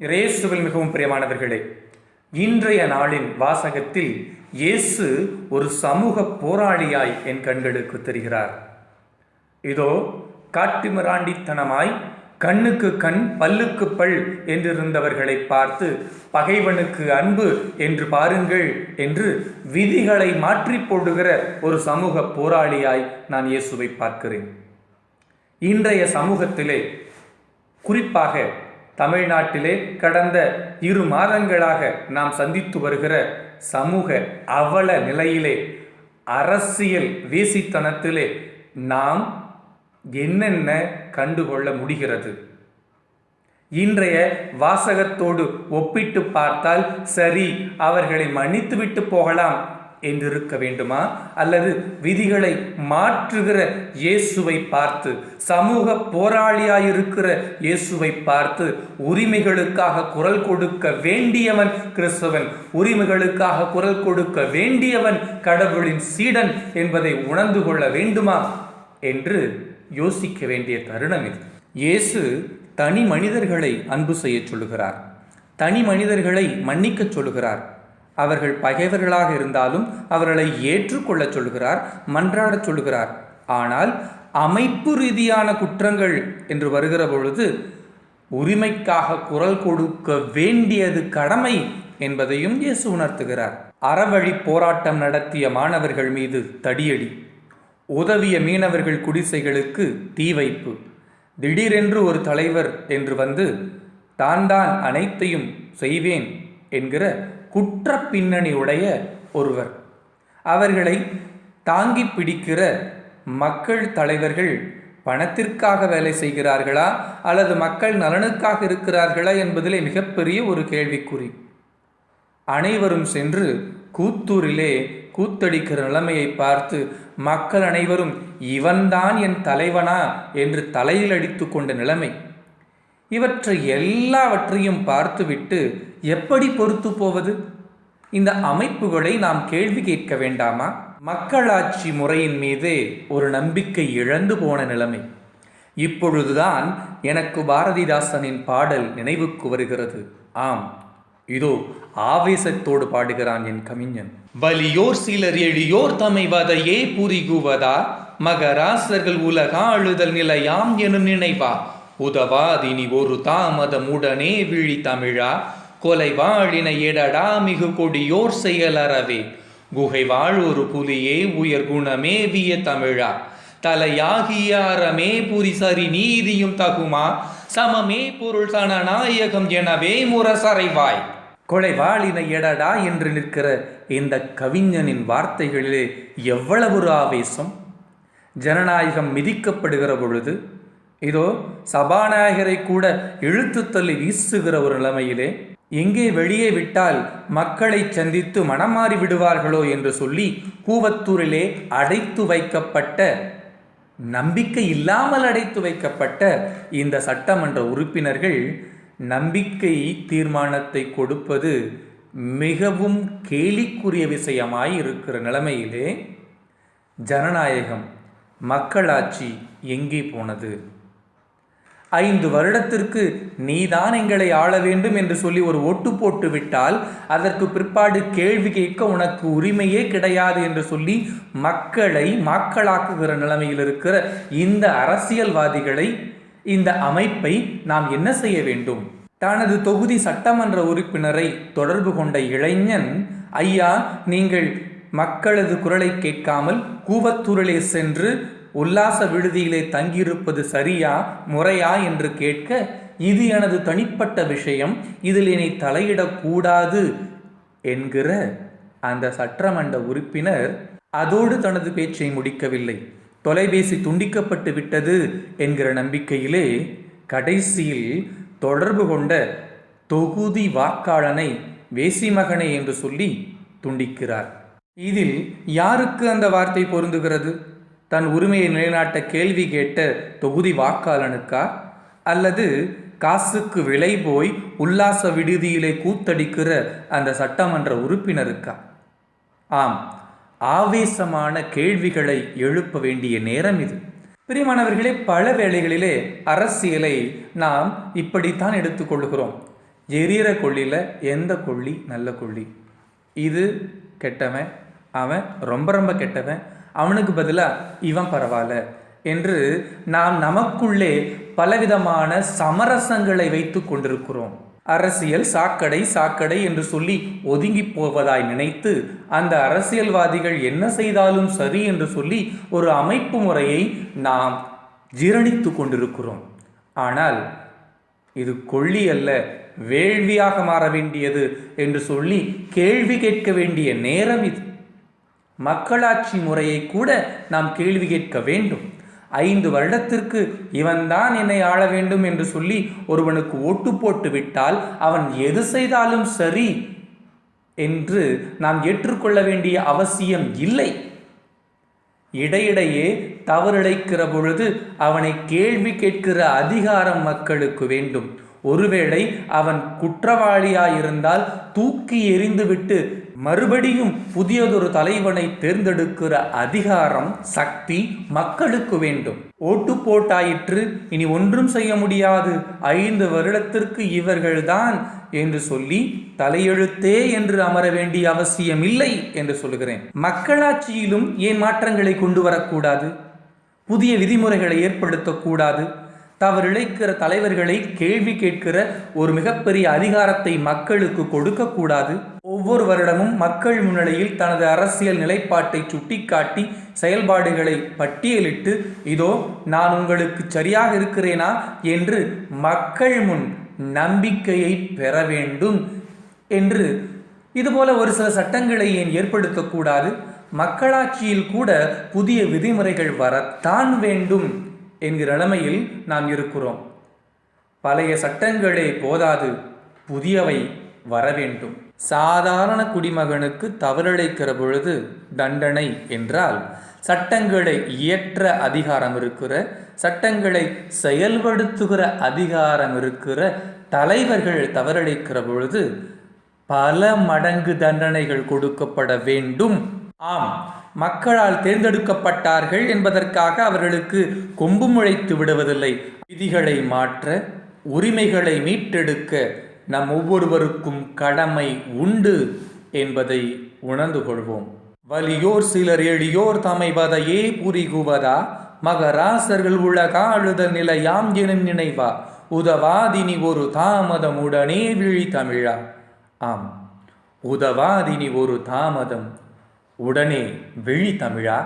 இயேசுவில் மிகவும் பிரியமானவர்களே இன்றைய நாளின் வாசகத்தில் இயேசு ஒரு சமூக போராளியாய் என் கண்களுக்கு தெரிகிறார். இதோ காட்டுமிராண்டித்தனமாய் கண்ணுக்கு கண் பல்லுக்கு பல் என்றிருந்தவர்களை பார்த்து பகைவனுக்கு அன்பு என்று பாருங்கள் என்று விதிகளை மாற்றி போடுகிற ஒரு சமூக போராளியாய் நான் இயேசுவை பார்க்கிறேன். இன்றைய சமூகத்திலே குறிப்பாக தமிழ்நாட்டிலே கடந்த இரு மாதங்களாக நாம் சந்தித்து வருகிற சமூக அவல நிலையிலே அரசியல் வேசித்தனத்திலே நாம் என்னென்ன கண்டுகொள்ள முடிகிறது? இன்றைய வாசகத்தோடு ஒப்பிட்டு பார்த்தால் சரி அவர்களை மன்னித்துவிட்டு போகலாம். என்றிருக்க வேண்டுமா? அல்லது விதிகளை மாற்றுகிற இயேசுவை பார்த்து சமூக போராளியாயிருக்கிற இயேசுவை பார்த்து உரிமைகளுக்காக குரல் கொடுக்க வேண்டியவன் கிறிஸ்தவன் உரிமைகளுக்காக குரல் கொடுக்க வேண்டியவன் கடவுளின் சீடன் என்பதை உணர்ந்து கொள்ள வேண்டுமா என்று யோசிக்க வேண்டிய தருணம் இது. இயேசு தனி மனிதர்களை அன்பு செய்யச் சொல்லுகிறார். தனி மனிதர்களை மன்னிக்கச் சொல்லுகிறார். அவர்கள் பகைவர்களாக இருந்தாலும் அவர்களை ஏற்றுக்கொள்ளச் சொல்கிறார் மன்றாடச் சொல்கிறார் ஆனால் அமைப்பு ரீதியான குற்றங்கள் என்று வருகிற பொழுது உரிமைக்காக குரல் கொடுக்க வேண்டியது கடமை என்பதையும் இயேசு உணர்த்துகிறார். அறவழி போராட்டம் நடத்திய மாணவர்கள் மீது தடியடி. உதவிய மீனவர்கள் குடிசைகளுக்கு தீ வைப்பு. திடீரென்று ஒரு தலைவர் என்று வந்து தான் தான் அனைத்தையும் செய்வேன் என்கிற குற்ற பின்னணியுடைய ஒருவர். அவர்களை தாங்கி பிடிக்கிற மக்கள் தலைவர்கள் பணத்திற்காக வேலை செய்கிறார்களா அல்லது மக்கள் நலனுக்காக இருக்கிறார்களா என்பதிலே மிகப்பெரிய ஒரு கேள்விக்குறி. அனைவரும் சென்று கூத்தூரிலே கூத்தடிக்கிற நிலைமையை பார்த்து மக்கள் அனைவரும் இவன்தான் என் தலைவனா? என்று தலையில் அடித்து கொண்ட நிலைமை. இவற்றை எல்லாவற்றையும் பார்த்துவிட்டு எப்படி பொறுத்து போவது? இந்த அமைப்புகளை நாம் கேள்வி கேட்க வேண்டாமா? மக்களாட்சி முறையின் மீதே ஒரு நம்பிக்கை இழந்து போன நிலைமை. இப்பொழுதுதான் எனக்கு பாரதிதாசனின் பாடல் நினைவுக்கு வருகிறது. ஆம் இதோ ஆவேசத்தோடு பாடுகிறான் என் கவிஞன். வலியோர் சிலர் எழியோர் தமை வதையே புரிகுவதா? மகராசர்கள் உலகாளுதல் நிலையாம் எனும் நினைவா? உதவாதினி ஒரு தாமதமுடனே விழி தமிழா கொலை வாழின எடடா மிகு கொடியோர் செயலறவே. குகை வாழ் ஒரு புலியே உயர் குணமேவிய தமிழா. தலையாகிய அறமே புரிசரி நீதியும் தகுமா சமமே பொருள் சனநாயகம் எனவே முரசறைவாய். கொலை வாழின எடடா என்று நிற்கிற இந்த கவிஞனின் வார்த்தைகளிலே எவ்வளவு ஒரு ஆவேசம். ஜனநாயகம் மிதிக்கப்படுகிற பொழுது இதோ சபாநாயகரை கூட இழுத்து தள்ளி வீசுகிற ஒரு நிலைமையிலே எங்கே வெளியே விட்டால் மக்களை சந்தித்து மனமாறி விடுவார்களோ என்று சொல்லி கூவத்தூரிலே அடைத்து வைக்கப்பட்ட நம்பிக்கை இல்லாமல் அடைத்து வைக்கப்பட்ட இந்த சட்டமன்ற உறுப்பினர்கள் நம்பிக்கை தீர்மானத்தை கொடுப்பது மிகவும் கேலிக்குரிய விஷயமாய் இருக்கிற நிலைமையிலே ஜனநாயகம் மக்களாட்சி எங்கே போனது? ஐந்து வருடத்திற்கு நீதான் எங்களை ஆள வேண்டும் என்று சொல்லி ஒரு ஒட்டு போட்டு விட்டால் அதற்கு பிற்பாடு கேள்வி கேட்க உனக்கு உரிமையே கிடையாது என்று சொல்லி மக்களை மாக்களாக்குகிற நிலைமையில் இருக்கிற இந்த அரசியல்வாதிகளை இந்த அமைப்பை நாம் என்ன செய்ய வேண்டும்? தனது தொகுதி சட்டமன்ற உறுப்பினரை தொடர்பு கொண்ட இளைஞன் ஐயா நீங்கள் மக்களது குரலை கேட்காமல் கூவத்தூரிலே சென்று உல்லாச விடுதியிலே தங்கியிருப்பது சரியா முறையா என்று கேட்க இது எனது தனிப்பட்ட விஷயம் இதில் என்னை தலையிடக்கூடாது என்கிற அந்த சட்டமன்ற உறுப்பினர் அதோடு தனது பேச்சை முடிக்கவில்லை. தொலைபேசி துண்டிக்கப்பட்டு விட்டது என்கிற நம்பிக்கையிலே கடைசியில் தொடர்பு கொண்ட தொகுதி வாக்காளனை வேசிமகனை என்று சொல்லி துண்டிக்கிறார். இதில் யாருக்கு அந்த வார்த்தை பொருந்துகிறது? தன் உரிமையை நிலைநாட்ட கேள்வி கேட்ட தொகுதி வாக்காளனுக்கா? அல்லது காசுக்கு விலை போய் உல்லாச விடுதியிலே கூத்தடிக்கிற அந்த சட்டமன்ற உறுப்பினருக்கா? ஆம் ஆவேசமான கேள்விகளை எழுப்ப வேண்டிய நேரம் இது. பிரியமானவர்களே பல வேளைகளிலே அரசியலை நாம் இப்படித்தான் எடுத்துக்கொள்கிறோம். எரியிற கொள்ளியில் எந்த கொள்ளி? நல்ல கொள்ளி. இது கெட்டவன் அவன் ரொம்ப ரொம்ப கெட்டவன் அவனுக்கு பதிலாக இவன் பரவாயில்ல என்று நாம் நமக்குள்ளே பலவிதமான சமரசங்களை வைத்து கொண்டிருக்கிறோம். அரசியல் சாக்கடை சாக்கடை என்று சொல்லி ஒதுங்கி போவதாய் நினைத்து அந்த அரசியல்வாதிகள் என்ன செய்தாலும் சரி என்று சொல்லி ஒரு அமைப்பு முறையை நாம் ஜீரணித்து கொண்டிருக்கிறோம். ஆனால் இது கொள்ளி அல்ல வேள்வியாக மாற வேண்டியது என்று சொல்லி கேள்வி கேட்க வேண்டிய நேரம் இது. மக்களாட்சி முறையை கூட நாம் கேள்வி கேட்க வேண்டும். ஐந்து வருடத்திற்கு இவன்தான் என்னை ஆள வேண்டும் என்று சொல்லி ஒருவனுக்கு ஓட்டு போட்டு விட்டால் அவன் எது செய்தாலும் சரி என்று நாம் ஏற்றுக்கொள்ள வேண்டிய அவசியம் இல்லை. இடையிடையே தவறிழைக்கிற பொழுது அவனை கேள்வி கேட்கிற அதிகாரம் மக்களுக்கு வேண்டும். ஒருவேளை அவன் குற்றவாளியாயிருந்தால் தூக்கி எறிந்துவிட்டு மறுபடியும் புதியதொரு தலைவனை தேர்ந்தெடுக்கிற அதிகாரம் சக்தி மக்களுக்கு வேண்டும். ஓட்டு போட்டாயிற்று இனி ஒன்றும் செய்ய முடியாது. ஐந்து வருடத்திற்கு இவர்கள்தான் என்று சொல்லி தலையெழுத்தே என்று அமர வேண்டிய அவசியம் இல்லை என்று சொல்லுகிறேன். மக்களாட்சியிலும் ஏன் மாற்றங்களை கொண்டு வரக்கூடாது? புதிய விதிமுறைகளை ஏற்படுத்தக்கூடாது? தவறிழைக்கிற தலைவர்களை கேள்வி கேட்கிற ஒரு மிகப்பெரிய அதிகாரத்தை மக்களுக்கு கொடுக்கக்கூடாது. ஒவ்வொரு வருடமும் மக்கள் முன்னிலையில் தனது அரசியல் நிலைப்பாட்டை சுட்டிக்காட்டி செயல்பாடுகளை பட்டியலிட்டு இதோ நான் உங்களுக்கு சரியாக இருக்கிறேனா? என்று மக்கள் முன் நம்பிக்கையை பெற வேண்டும் என்று. இதுபோல ஒரு சில சட்டங்களை ஏன் ஏற்படுத்தக்கூடாது? மக்களாட்சியில் கூட புதிய விதிமுறைகள் வரத்தான் வேண்டும். என்கிற நிலைமையில் நாம் இருக்கிறோம். பழைய சட்டங்களே போதாது புதியவை வர வேண்டும். சாதாரண குடிமகனுக்கு தவறிழைக்கிற பொழுது தண்டனை என்றால் சட்டங்களை இயற்ற அதிகாரம் இருக்கிற சட்டங்களை செயல்படுத்துகிற அதிகாரம் இருக்கிற தலைவர்கள் தவறிழைக்கிற பொழுது பல மடங்கு தண்டனைகள் கொடுக்கப்பட வேண்டும் ஆம் மக்களால் தேர்ந்தெடுக்கப்பட்டார்கள் என்பதற்காக அவர்களுக்கு கொம்பு முளைத்து விடுவதில்லை. விதிகளை மாற்ற உரிமைகளை மீட்டெடுக்க நம் ஒவ்வொருவருக்கும் கடமை உண்டு என்பதை உணர்ந்து கொள்வோம். வலியோர் சிலர் எளியோர் தமைவதையே புரிகுவதா? மகராசர்கள் உலகாழுத நிலையாம் எனும் நினைவா? உதவாதினி ஒரு தாமதம் உடனே விழி தமிழா? ஆம் உதவாதினி ஒரு தாமதம் உடனே விழி தமிழா?